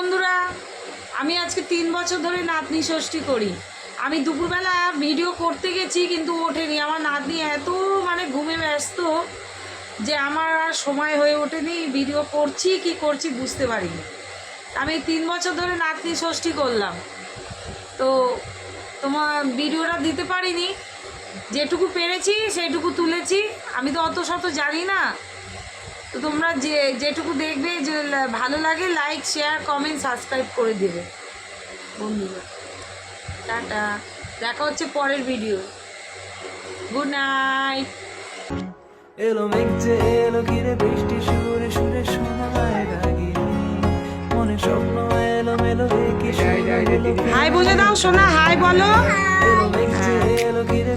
বন্ধুরা, আমি আজকে তিন বছর ধরে নাতনি ষষ্ঠী করি। আমি দুপুরবেলা ভিডিও করতে গেছি, কিন্তু ওঠেনি। আমার নাতনি এত মানে ঘুমে ব্যস্ত যে আমার আর সময় হয়ে ওঠেনি ভিডিও করছি, কি করছি বুঝতে পারিনি। আমি তিন বছর ধরে নাতনি ষষ্ঠী করলাম। তো তোমার ভিডিওটা দিতে পারিনি। যেটুকু পেরেছি সেটুকু তুলেছি। আমি তো অত শত জানি না। তো তোমরা যে যেটুকু দেখবে যে লা- ভালো লাগে লাইক শেয়ার কমেন্ট সাবস্ক্রাইব করে দেবে। বন্ধুরা। টাটা। দেখা হচ্ছে পরের ভিডিও গুড নাইট এলো মেঘ যে এলো ঘিরে বৃষ্টি সুরে সুরে শোনায় রাগি মনে স্বপ্ন এলো মেলো কি হাই বলে। দাও সোনা। হাই বলো। এলো মেঘ যে এলো ঘিরে